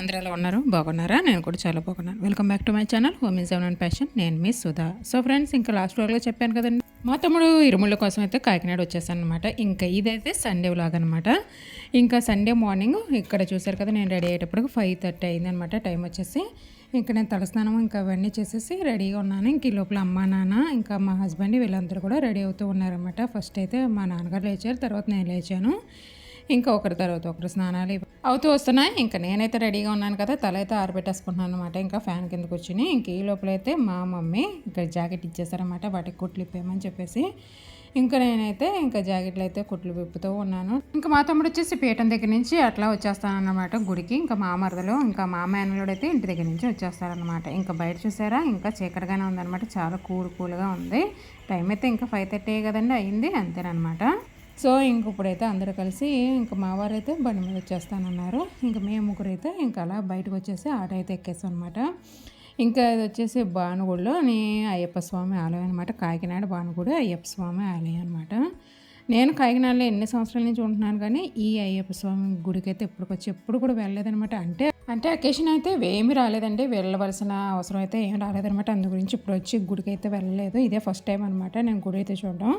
అందరూ ఎలా ఉన్నారు? బాగున్నారా? నేను కూడా చాలా బాగున్నాను. Welcome back to my channel home in seven and passion నేను మీ సుధా. సో ఫ్రెండ్స్ ఇంకా లాస్ట్ వ్లాగ్లో చెప్పాను కదండి. మా తమ్ముడు ఇరుముళ్ళ కోసం అయితే కాకినాడ వచ్చేసాను అనమాట ఇంకా ఇదైతే సండే వ్లాగ్ అనమాట ఇంకా సండే మార్నింగ్ ఇక్కడ చూసారు కదా నేను రెడీ అయ్యేటప్పుడు ఫైవ్ థర్టీ అయిందనమాట టైం వచ్చేసి. ఇంకా నేను తలస్నానం ఇంకా అవన్నీ చేసేసి రెడీగా ఉన్నాను. ఇంక ఈ లోపల అమ్మ నాన్న ఇంకా మా హస్బెండ్ వీళ్ళందరూ కూడా రెడీ అవుతూ ఉన్నారనమాట ఫస్ట్ అయితే మా నాన్నగారు లేచారు తర్వాత నేను లేచాను. ఇంకా ఒకరి తర్వాత ఒకరు స్నానాలు అవుతూ వస్తున్నాయి. ఇంకా నేనైతే రెడీగా ఉన్నాను కదా తల అయితే ఆరబెట్టేసుకుంటున్నాను అనమాట ఇంకా ఫ్యాన్ కింద కూర్చుని ఇంక ఈ లోపలైతే మా మమ్మీ ఇంకా జాకెట్ ఇచ్చేసారనమాట వాటికి కుట్లు ఇప్పేయమని చెప్పేసి ఇంకా నేనైతే ఇంకా జాకెట్లు అయితే కుట్లు విప్పుతూ ఉన్నాను. ఇంకా మా తమ్ముడు వచ్చేసి పీఠం దగ్గర నుంచి అట్లా వచ్చేస్తానన్నమాట గుడికి. ఇంకా మా మరదలు ఇంకా మా మేనలుడు అయితే ఇంటి దగ్గర నుంచి వచ్చేస్తారనమాట ఇంకా బయట చూసారా ఇంకా చీకటిగానే ఉందన్నమాట. చాలా కూల్ కూల్గా ఉంది. టైం అయితే ఇంకా ఫైవ్ థర్టీ కదండి అయింది అంతేనమాట సో ఇంక ఇప్పుడైతే అందరూ కలిసి ఇంక మావారైతే అయితే బండి మీద వచ్చేస్తానన్నారు. ఇంకా మేము ముగ్గురైతే ఇంకా అలా బయటకు వచ్చేసి ఆటో అయితే ఎక్కేస్తాం అనమాట ఇంకా ఇది వచ్చేసి భానుగుడిలోని అయ్యప్ప స్వామి ఆలయం అనమాట కాకినాడ భానుగుడి అయ్యప్ప స్వామి ఆలయం అనమాట నేను కాకినాడలో ఎన్ని సంవత్సరాల నుంచి ఉంటున్నాను కానీ ఈ అయ్యప్ప స్వామి గుడికి అయితే ఎప్పటికొచ్చి ఎప్పుడు కూడా వెళ్ళలేదనమాట అంటే అంటే అకేషన్ అయితే ఏమి రాలేదండి. వెళ్ళవలసిన అవసరం అయితే ఏం రాలేదనమాట అందు గురించి ఇప్పుడు వచ్చి గుడికి అయితే వెళ్ళలేదు. ఇదే ఫస్ట్ టైం అనమాట నేను గుడి అయితే చూడడం.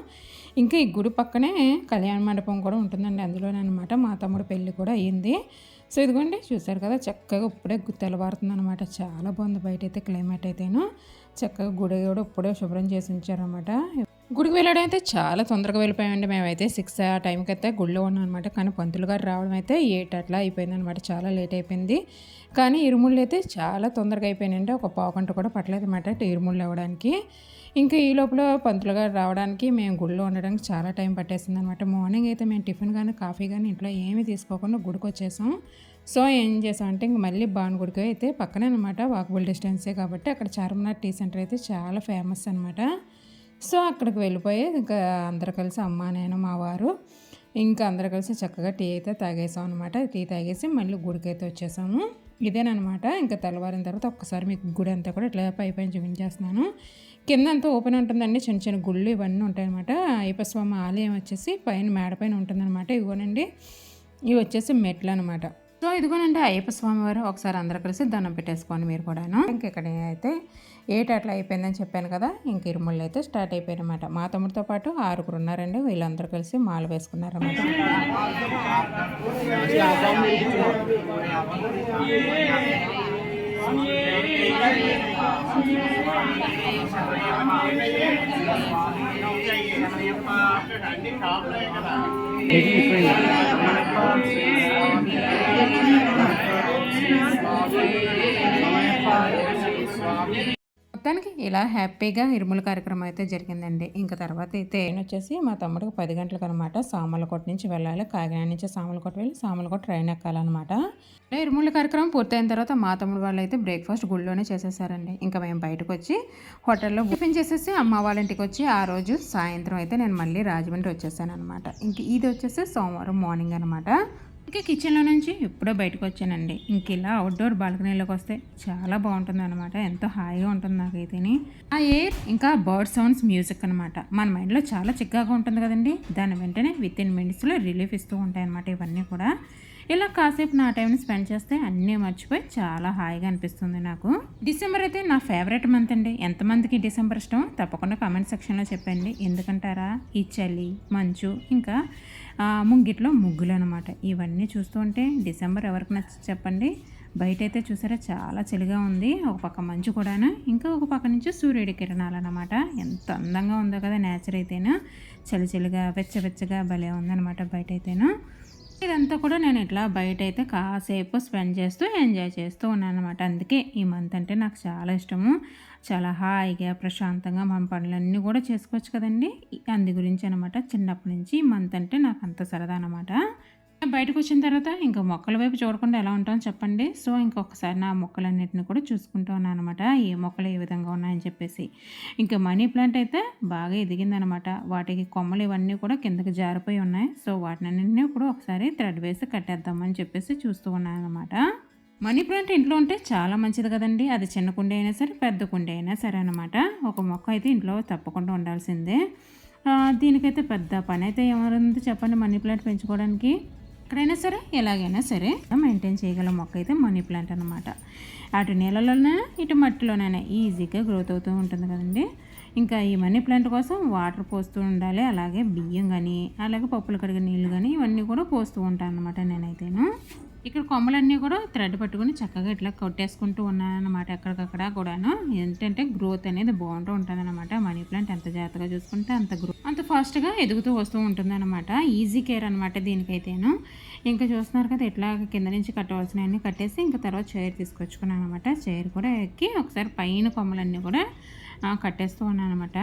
ఇంకా ఈ గుడి పక్కనే కళ్యాణ మండపం కూడా ఉంటుందండి అందులోనే అనమాట మా తమ్ముడు పెళ్ళి కూడా అయ్యింది. సో ఇదిగోండి చూసారు కదా చక్కగా ఇప్పుడే తెల్లవారుతుంది అనమాట చాలా బాగుంది బయట అయితే క్లైమేట్ అయితేను. చక్కగా గుడి కూడా ఇప్పుడే శుభ్రం చేసి ఉంచారనమాట గుడికి వెళ్ళడం అయితే చాలా తొందరగా వెళ్ళిపోయామండి. మేమైతే సిక్స్ ఆ టైంకి అయితే గుడిలో ఉన్నాం అనమాట కానీ పంతులు గారు రావడం అయితే ఎయిట్ అట్లా అయిపోయింది అనమాట చాలా లేట్ అయిపోయింది. కానీ ఇరుముళ్ళు అయితే చాలా తొందరగా అయిపోయినాయండి. ఒక పావుగంట కూడా పట్టలేదు అనమాట ఇరుముళ్ళు అవ్వడానికి. ఇంకా ఈ లోపల పంతులు గారు రావడానికి మేము గుడిలో ఉండడానికి చాలా టైం పట్టేసింది అనమాట మార్నింగ్ అయితే మేము టిఫిన్ కానీ కాఫీ కానీ ఇంట్లో ఏమీ తీసుకోకుండా గుడికి వచ్చేసాం. సో ఏం చేసామంటే ఇంక మళ్ళీ గుడికి అయితే పక్కనే అనమాట వాకబుల్ డిస్టెన్సే కాబట్టి అక్కడ చార్మినార్ టీ సెంటర్ అయితే చాలా ఫేమస్ అనమాట సో అక్కడికి వెళ్ళిపోయి ఇంకా అందరు కలిసి అమ్మ నేను మా వారు ఇంకా అందరు కలిసి చక్కగా టీ అయితే తాగేసాం అనమాట టీ తాగేసి మళ్ళీ గుడికి అయితే వచ్చేసాము. ఇదేనమాట ఇంకా తెల్లవారిన తర్వాత ఒక్కసారి మీకు గుడి అంతా కూడా ఇట్లా పై పైన చూపించేస్తున్నాను. కింద అంతా ఓపెన్ ఉంటుందండి. చిన్న చిన్న గుళ్ళు ఇవన్నీ ఉంటాయన్నమాట. అయ్యప్ప స్వామి ఆలయం వచ్చేసి పైన మేడ పైన ఉంటుందన్నమాట. ఇవ్వనండి. ఇవి వచ్చేసి మెట్లు అనమాట సో ఇదిగోనండి అయ్యప్ప స్వామి వారు ఒకసారి అందరూ కలిసి దండం పెట్టేసుకోండి మీరు కూడాను. ఇంకెక్కడ అయితే ఏటి అట్లా అయిపోయిందని చెప్పాను కదా ఇంక ఇరుముళ్ళు అయితే స్టార్ట్ అయిపోయినమాట. మా తమ్ముడితో పాటు ఆరుగురు ఉన్నారండి వీళ్ళందరూ కలిసి మాలు వేసుకున్నారన్నమాట. Thank you. మొత్తానికి ఇలా హ్యాపీగా ఇరుముల కార్యక్రమం అయితే జరిగిందండి. ఇంకా తర్వాత అయితే నేను వచ్చేసి మా తమ్ముడికి పది గంటలకు అనమాట సామలకోట నుంచి వెళ్ళాలి. కాకినాడ నుంచి సామలకోట వెళ్ళి సామలకోట ట్రైన్ ఎక్కాలన్నమాట ఇరుముల కార్యక్రమం పూర్తయిన తర్వాత మా తమ్ముడు వాళ్ళు అయితే బ్రేక్ఫాస్ట్ గుళ్ళోనే చేసేసారండి. ఇంకా మేము బయటకు వచ్చి హోటల్లో టిఫిన్ చేసేసి అమ్మ వాళ్ళ ఇంటికి వచ్చి ఆ రోజు సాయంత్రం అయితే నేను మళ్ళీ రాజమండ్రి వచ్చేసాను అనమాట ఇంక ఇది వచ్చేసి సోమవారం మార్నింగ్ అనమాట. ఇంకా కిచెన్లో నుంచి ఎప్పుడో బయటకు వచ్చానండి. ఇంక ఇలా అవుట్డోర్ బాల్కనీలోకి వస్తే చాలా బాగుంటుంది అనమాట ఎంతో హాయిగా ఉంటుంది నాకైతేని. ఆ ఎయిర్ ఇంకా బర్డ్ సౌండ్స్ మ్యూజిక్ అనమాట మన మైండ్లో చాలా చిక్కగా ఉంటుంది కదండి. దాని వెంటనే విత్ ఇన్ మినిట్స్లో రిలీఫ్ ఇస్తూ ఉంటాయి అనమాట ఇవన్నీ కూడా. ఇలా కాసేపు నా టైంని స్పెండ్ చేస్తే అన్నీ మర్చిపోయి చాలా హాయిగా అనిపిస్తుంది నాకు. డిసెంబర్ అయితే నా ఫేవరెట్ మంత్ అండి. ఎంతమందికి డిసెంబర్ ఇష్టం తప్పకుండా కామెంట్ సెక్షన్లో చెప్పండి. ఎందుకంటారా? ఈ చలి మంచు ఇంకా ముంగిట్లో ముగ్గులు అనమాట ఇవన్నీ చూస్తుంటే డిసెంబర్ ఎవరికి నచ్చి చెప్పండి. బయటైతే చూసారా చాలా చలిగా ఉంది. ఒక పక్క మంచు కూడాను ఇంకా ఒక పక్క నుంచి సూర్యుడి కిరణాలు అనమాట ఎంత అందంగా ఉందో కదా నేచర్ అయితేనా. చలి చలిగా వెచ్చవెచ్చగా భలే ఉందన్నమాట బయట అయితేను ఇదంతా కూడా నేను ఇట్లా బయట అయితే కాసేపు స్పెండ్ చేస్తూ ఎంజాయ్ చేస్తూ ఉన్నాను అనమాట అందుకే ఈ మంత్ అంటే నాకు చాలా ఇష్టము. చాలా హాయిగా ప్రశాంతంగా మన పనులన్నీ కూడా చేసుకోవచ్చు కదండి. అందు గురించి అనమాట చిన్నప్పటి నుంచి ఈ మంత్ అంటే నాకు అంత సరదా అనమాట బయటకు వచ్చిన తర్వాత ఇంకా మొక్కల వైపు చూడకుండా ఎలా ఉంటామో చెప్పండి. సో ఇంకొకసారి నా మొక్కలన్నిటిని కూడా చూసుకుంటూ ఉన్నాను అనమాట ఏ మొక్కలు ఏ విధంగా ఉన్నాయని చెప్పేసి. ఇంకా మనీ ప్లాంట్ అయితే బాగా ఎదిగిందనమాట వాటికి కొమ్మలు ఇవన్నీ కూడా కిందకి జారిపోయి ఉన్నాయి. సో వాటిని కూడా ఒకసారి థ్రెడ్ వేసి కట్టేద్దామని చెప్పేసి చూస్తూ ఉన్నాను అనమాట మనీ ప్లాంట్ ఇంట్లో ఉంటే చాలా మంచిది కదండి. అది చిన్న కుండ అయినా సరే పెద్ద కుండ అయినా సరే అనమాట ఒక మొక్క అయితే ఇంట్లో తప్పకుండా ఉండాల్సిందే. దీనికైతే పెద్ద పని అయితే ఏమైంది చెప్పండి మనీ ప్లాంట్ పెంచుకోవడానికి? ఎక్కడైనా సరే ఎలాగైనా సరే మెయింటైన్ చేయగల మొక్క అయితే మనీ ప్లాంట్ అనమాట అటు నీళ్ళలోనే ఇటు మట్టిలోనైనా ఈజీగా గ్రోత్ అవుతూ ఉంటుంది కదండి. ఇంకా ఈ మనీ ప్లాంట్ కోసం వాటర్ పోస్తూ ఉండాలి అలాగే బియ్యం కానీ అలాగే పప్పులు కడిగే నీళ్ళు కానీ ఇవన్నీ కూడా పోస్తూ ఉంటాను అనమాట నేనైతేను. ఇక్కడ కొమ్మలన్నీ కూడా థ్రెడ్ పట్టుకుని చక్కగా ఇట్లా కొట్టేసుకుంటూ ఉన్నాను అనమాట ఎక్కడికక్కడ కూడాను. ఏంటంటే గ్రోత్ అనేది బాగుంటూ ఉంటుంది అనమాట మనీ ప్లాంట్ ఎంత జాగ్రత్తగా చూసుకుంటే అంత గ్రో అంత ఫాస్ట్గా ఎదుగుతూ వస్తూ ఉంటుంది అనమాట ఈజీ కేర్ అనమాట దీనికైతేను. ఇంకా చూస్తున్నారు కదా ఎట్లా కింద నుంచి కట్టవలసినవన్నీ కట్టేసి ఇంకా తర్వాత చైర్ తీసుకొచ్చుకున్నాను అనమాట చైర్ కూడా ఎక్కి ఒకసారి పైన కొమ్మలన్నీ కూడా కట్టేస్తూ ఉన్నాను అనమాట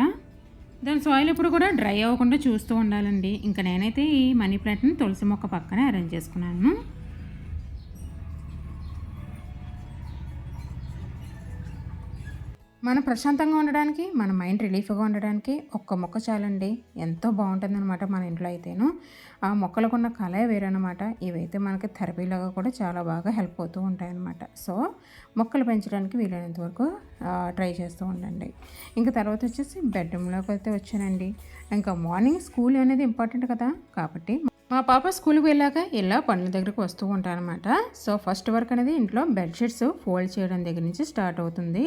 దాని సాయిల్ ఇప్పుడు కూడా డ్రై అవ్వకుండా చూస్తూ ఉండాలండి. ఇంకా నేనైతే ఈ మనీ ప్లాంట్ని తులసి మొక్క పక్కనే అరేంజ్ చేసుకున్నాను. మనం ప్రశాంతంగా ఉండడానికి మన మైండ్ రిలీఫ్గా ఉండడానికి ఒక్క మొక్క చాలండి. ఎంతో బాగుంటుందన్నమాట మన ఇంట్లో అయితేను. ఆ మొక్కలకున్న కళే వేరనమాట ఇవైతే మనకి థెరపీలాగా కూడా చాలా బాగా హెల్ప్ అవుతూ ఉంటాయన్నమాట. సో మొక్కలు పెంచడానికి వీలైనంత వరకు ట్రై చేస్తూ ఉండండి. ఇంకా తర్వాత వచ్చేసి బెడ్రూమ్లోకి అయితే వచ్చానండి. ఇంకా మార్నింగ్ స్కూల్ అనేది ఇంపార్టెంట్ కదా. కాబట్టి మా పాప స్కూల్కి వెళ్ళాక ఇలా పనుల దగ్గరకు వస్తూ ఉంటానమాట సో ఫస్ట్ వర్క్ అనేది ఇంట్లో బెడ్షీట్స్ ఫోల్డ్ చేయడం దగ్గర నుంచి స్టార్ట్ అవుతుంది.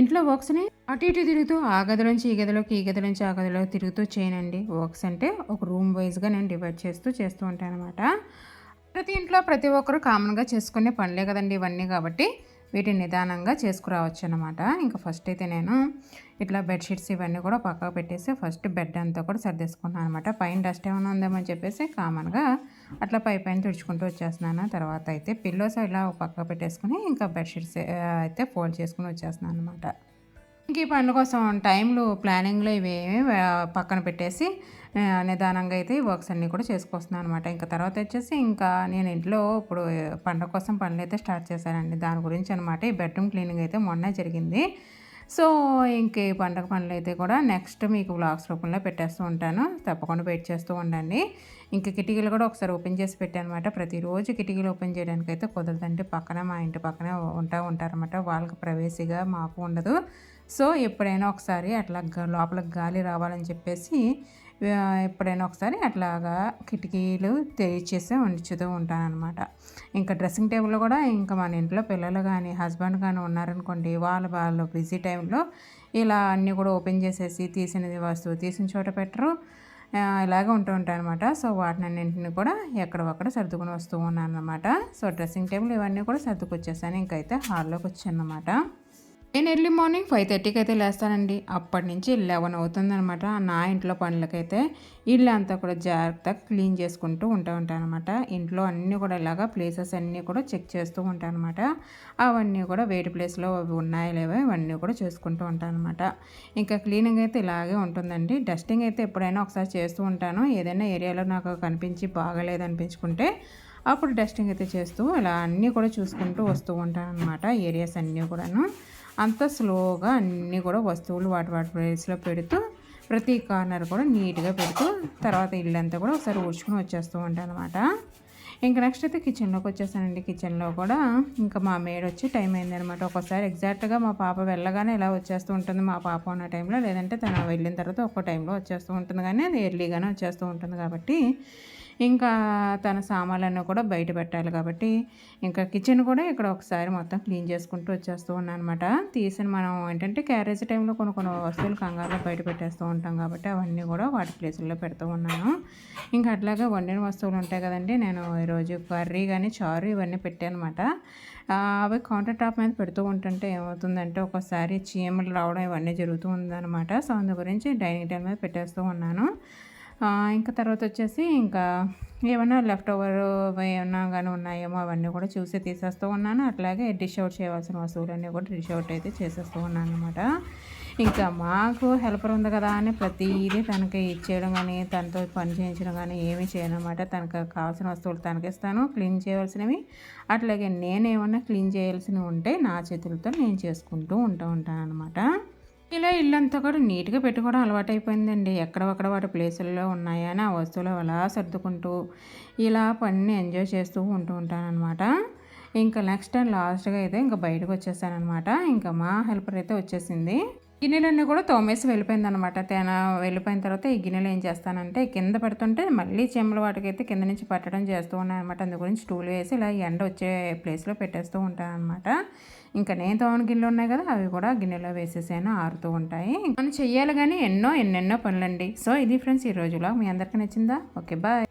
ఇంట్లో వర్క్స్ని అటు ఇటు తిరుగుతూ ఆ గదిలోంచి ఈ గదిలోకి ఈ గదిలోంచి ఆ గదిలోకి తిరుగుతూ చేయనండి. వర్క్స్ అంటే ఒక రూమ్ వైజ్గా నేను డివైడ్ చేస్తూ చేస్తూ ఉంటాను అనమాట ప్రతి ఇంట్లో ప్రతి ఒక్కరు కామన్గా చేసుకునే పనులే కదండి ఇవన్నీ కాబట్టి వీటిని నిదానంగా చేసుకురావచ్చు అనమాట ఇంకా ఫస్ట్ అయితే నేను ఇట్లా బెడ్షీట్స్ ఇవన్నీ కూడా పక్కకు పెట్టేసి ఫస్ట్ బెడ్ అంతా కూడా సర్దేసుకున్నాను అనమాట పైన డస్ట్ ఏమైనా ఉందేమని చెప్పేసి కామన్గా అట్లా పై పైన తుడుచుకుంటూ వచ్చేస్తున్నాను. తర్వాత అయితే పిల్లోస్ ఇలా పక్కకు పెట్టేసుకుని ఇంకా బెడ్షీట్స్ అయితే ఫోల్డ్ చేసుకుని వచ్చేస్తున్నాను అనమాట ఇంక ఈ పనుల కోసం టైంలు ప్లానింగ్లో ఇవేమి పక్కన పెట్టేసి నిదానంగా అయితే ఈ వర్క్స్ అన్నీ కూడా చేసుకొస్తున్నాను అనమాట ఇంకా తర్వాత వచ్చేసి ఇంకా నేను ఇంట్లో ఇప్పుడు పండగ కోసం పనులు అయితే స్టార్ట్ చేశానండి. దాని గురించి అనమాట ఈ బెడ్రూమ్ క్లీనింగ్ అయితే మొన్నే జరిగింది. సో ఇంక పండగ పనులు అయితే కూడా నెక్స్ట్ మీకు బ్లాగ్స్ రూపంలో పెట్టేస్తూ ఉంటాను. తప్పకుండా వెయిట్ చేస్తూ ఉండండి. ఇంకా కిటికీలు కూడా ఒకసారి ఓపెన్ చేసి పెట్టానమాట ప్రతిరోజు కిటికీలు ఓపెన్ చేయడానికి అయితే కుదరదంటే పక్కన మా ఇంటి పక్కనే ఉంటా ఉంటారనమాట వాళ్ళకి ప్రవేశిగా మాకు ఉండదు. సో ఎప్పుడైనా ఒకసారి అట్లా లోపలికి గాలి రావాలని చెప్పేసి ఎప్పుడైనా ఒకసారి అట్లాగా కిటికీలు తెరిచేసి ఉంచుతూ ఉంటానన్నమాట. ఇంకా డ్రెస్సింగ్ టేబుల్ కూడా ఇంకా మన ఇంట్లో పిల్లలు కానీ హస్బెండ్ కానీ ఉన్నారనుకోండి వాళ్ళు వాళ్ళు బిజీ టైంలో ఇలా అన్నీ కూడా ఓపెన్ చేసేసి తీసినది వస్తువు తీసిన చోట పెట్టరు. ఇలాగే ఉంటూ ఉంటాయి అనమాట సో వాటిని అన్నింటిని కూడా ఎక్కడొక్కడ సర్దుకుని వస్తూ ఉన్నాను అనమాట సో డ్రెస్సింగ్ టేబుల్ ఇవన్నీ కూడా సర్దుకొచ్చేసాను. ఇంకైతే హాల్లోకి వచ్చాను అనమాట నేను ఎర్లీ మార్నింగ్ ఫైవ్ థర్టీకి అయితే లేస్తానండి. అప్పటి నుంచి లెవెన్ అవుతుందనమాట నా ఇంట్లో పనులకైతే ఇల్లు అంతా కూడా జాగ్రత్తగా క్లీన్ చేసుకుంటూ ఉంటా ఉంటాను అనమాట ఇంట్లో అన్నీ కూడా ఇలాగా ప్లేసెస్ అన్నీ కూడా చెక్ చేస్తూ ఉంటాను అనమాట అవన్నీ కూడా వేడి ప్లేస్లో అవి ఉన్నాయో లేవో ఇవన్నీ కూడా చేసుకుంటూ ఉంటాను అనమాట ఇంకా క్లీనింగ్ అయితే ఇలాగే ఉంటుందండి. డస్టింగ్ అయితే ఎప్పుడైనా ఒకసారి చేస్తూ ఉంటాను. ఏదైనా ఏరియాలో నాకు కనిపించి బాగలేదనిపించుకుంటే అప్పుడు డస్టింగ్ అయితే చేస్తూ ఇలా అన్నీ కూడా చూసుకుంటూ వస్తూ ఉంటాను అనమాట ఏరియాస్ అన్నీ కూడాను. అంత స్లోగా అన్నీ కూడా వస్తువులు వాటి వాటి ప్లేస్లో పెడుతూ ప్రతి కార్నర్ కూడా నీట్గా పెడుతూ తర్వాత ఇల్లంతా కూడా ఒకసారి ఊడ్చుకుని వచ్చేస్తూ ఉంటాను అనమాట ఇంకా నెక్స్ట్ అయితే కిచెన్లోకి వచ్చేసానండి. కిచెన్లో కూడా ఇంకా మా మేడ్ వచ్చి టైం అయిందనమాట ఒకసారి ఎగ్జాక్ట్గా మా పాప వెళ్ళగానే ఇలా వచ్చేస్తూ ఉంటుంది మా పాప ఉన్న టైంలో లేదంటే తను వెళ్ళిన తర్వాత ఒక్కో టైంలో వచ్చేస్తూ ఉంటుంది. కానీ అది ఎర్లీగానే వచ్చేస్తూ ఉంటుంది కాబట్టి ఇంకా తన సామాన్లన్నీ కూడా బయట పెట్టాలి కాబట్టి ఇంకా కిచెన్ కూడా ఇక్కడ ఒకసారి మొత్తం క్లీన్ చేసుకుంటూ వచ్చేస్తూ ఉన్నాను అనమాట తీసిన మనం ఏంటంటే క్యారేజ్ టైంలో కొన్ని కొన్ని వస్తువులు కంగారులో బయట పెట్టేస్తూ ఉంటాం కాబట్టి అవన్నీ కూడా వాటి ప్లేసుల్లో పెడుతూ ఉన్నాను. ఇంకా అట్లాగే వండిన వస్తువులు ఉంటాయి కదండి. నేను ఈరోజు కర్రీ కానీ చారు ఇవన్నీ పెట్టానమాట అవి కౌంటర్ టాప్ మీద పెడుతూ ఉంటుంటే ఏమవుతుందంటే ఒకసారి చీమలు రావడం ఇవన్నీ జరుగుతూ ఉందన్నమాట. సో అందు గురించి డైనింగ్ టేబుల్ మీద పెట్టేస్తూ ఉన్నాను. ఇంకా తర్వాత వచ్చేసి ఇంకా ఏమైనా లెఫ్ట్ ఓవర్ ఏమన్నా కానీ ఉన్నాయేమో అవన్నీ కూడా చూసి తీసేస్తూ ఉన్నాను. అట్లాగే డిష్ అవుట్ చేయవలసిన వస్తువులన్నీ కూడా డిష్ అవుట్ అయితే చేసేస్తూ ఉన్నాను అనమాట ఇంకా మాకు హెల్పర్ ఉంది కదా అని ప్రతిదీ తనకి ఇచ్చేయడం కానీ తనతో పని చేయించడం కానీ ఏమీ చేయనమాట తనకు కావాల్సిన వస్తువులు తనకిస్తాను క్లీన్ చేయవలసినవి. అట్లాగే నేనేమన్నా క్లీన్ చేయాల్సినవి ఉంటే నా చేతులతో నేను చేసుకుంటూ ఉంటూ ఉంటాను అనమాట ఇలా ఇల్లంతా కూడా నీట్గా పెట్టుకోవడం అలవాటైపోయిందండి. ఎక్కడొక్కడ వాటి ప్లేసుల్లో ఉన్నాయని ఆ వస్తువులు అలా సర్దుకుంటూ ఇలా పని ఎంజాయ్ చేస్తూ ఉంటూ ఉంటానన్నమాట. ఇంకా నెక్స్ట్ టైం లాస్ట్గా అయితే ఇంకా బయటకు వచ్చేసానమాట ఇంకా మా హెల్పర్ అయితే వచ్చేసింది. గిన్నెలన్నీ కూడా తోమేసి వెళ్ళిపోయింది అనమాట తేన వెళ్ళిపోయిన తర్వాత ఈ గిన్నెలు ఏం చేస్తానంటే కింద పెడుతుంటే మళ్ళీ చెమ్మలు వాటికైతే కింద నుంచి పట్టడం చేస్తూ ఉన్నాను అనమాట అందు గురించి స్టూల్ వేసి ఇలా ఎండ వచ్చే ప్లేస్లో పెట్టేస్తూ ఉంటాను అనమాట ఇంకా నేను తోమని గిన్నెలు ఉన్నాయి కదా అవి కూడా గిన్నెలో వేసేసాను ఆరుతూ ఉంటాయి. మనం చెయ్యాలి కానీ ఎన్నో ఎన్నెన్నో పనులండి. సో ఇది ఫ్రెండ్స్ ఈ రోజులో. మీ అందరికీ నచ్చిందా? Okay bye.